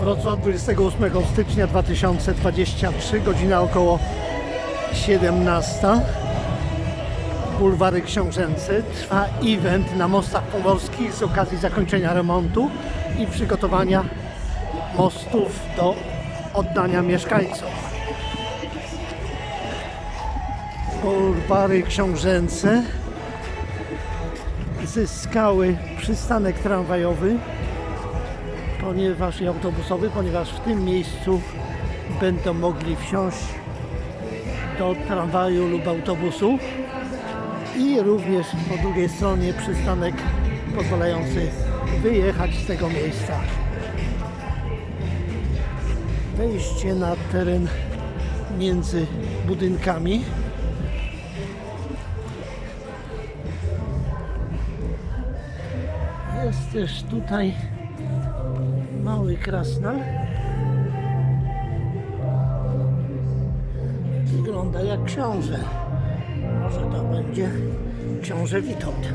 Wrocław 28 stycznia 2023, godzina około 17. Bulwary Książęce. Trwa event na mostach pomorskich z okazji zakończenia remontu i przygotowania mostów do oddania mieszkańcom. Bulwary Książęce zyskały przystanek tramwajowy ponieważ i autobusowy, ponieważ w tym miejscu będą mogli wsiąść do tramwaju lub autobusu i również po drugiej stronie przystanek pozwalający wyjechać z tego miejsca. Wejście na teren między budynkami. Jest też tutaj mały krasnal. Wygląda jak książę. Może to będzie książę Witold.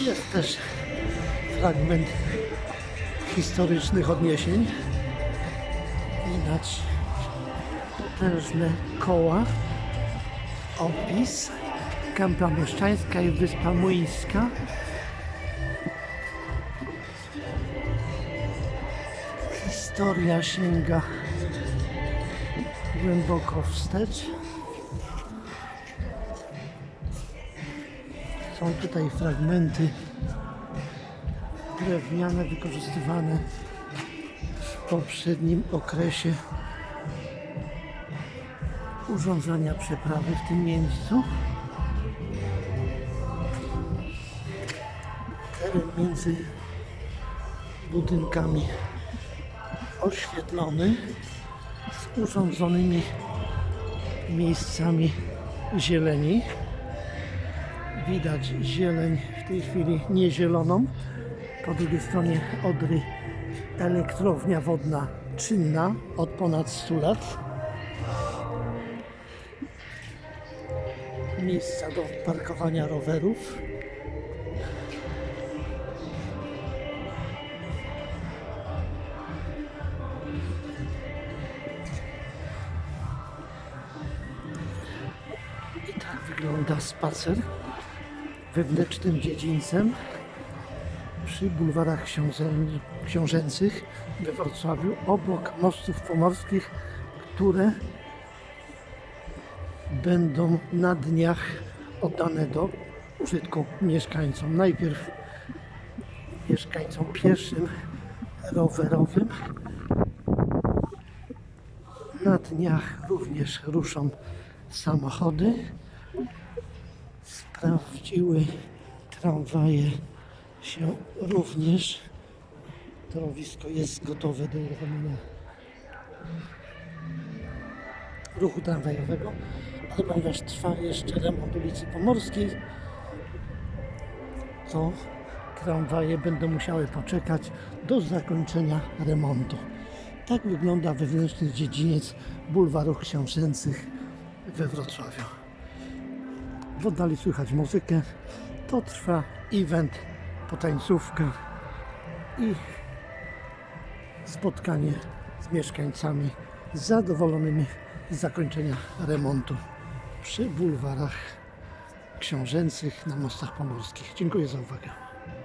Jest też fragment historycznych odniesień. Widać potężne koła. Opis. Kępa Mieszczańska i Wyspa Młyńska. Historia sięga głęboko wstecz. Są tutaj fragmenty drewniane wykorzystywane w poprzednim okresie urządzania przeprawy w tym miejscu. Teren między budynkami oświetlony z urządzonymi miejscami zieleni. Widać zieleń w tej chwili niezieloną. Po drugiej stronie Odry elektrownia wodna czynna od ponad 100 lat. Miejsca do parkowania rowerów. Wygląda spacer wewnętrznym dziedzińcem przy bulwarach książę- książęcych we Wrocławiu obok mostów pomorskich, które będą na dniach oddane do użytku mieszkańcom. Najpierw mieszkańcom pieszym, rowerowym. Na dniach również ruszą samochody. Sprawdziły tramwaje się również. Torowisko jest gotowe do uruchomienia ruchu tramwajowego, ale ponieważ trwa jeszcze remont ulicy Pomorskiej, to tramwaje będą musiały poczekać do zakończenia remontu. Tak wygląda wewnętrzny dziedziniec bulwarów książęcych we Wrocławiu. W oddali słychać muzykę. To trwa event, potańcówka i spotkanie z mieszkańcami zadowolonymi z zakończenia remontu przy bulwarach książęcych na mostach pomorskich. Dziękuję za uwagę.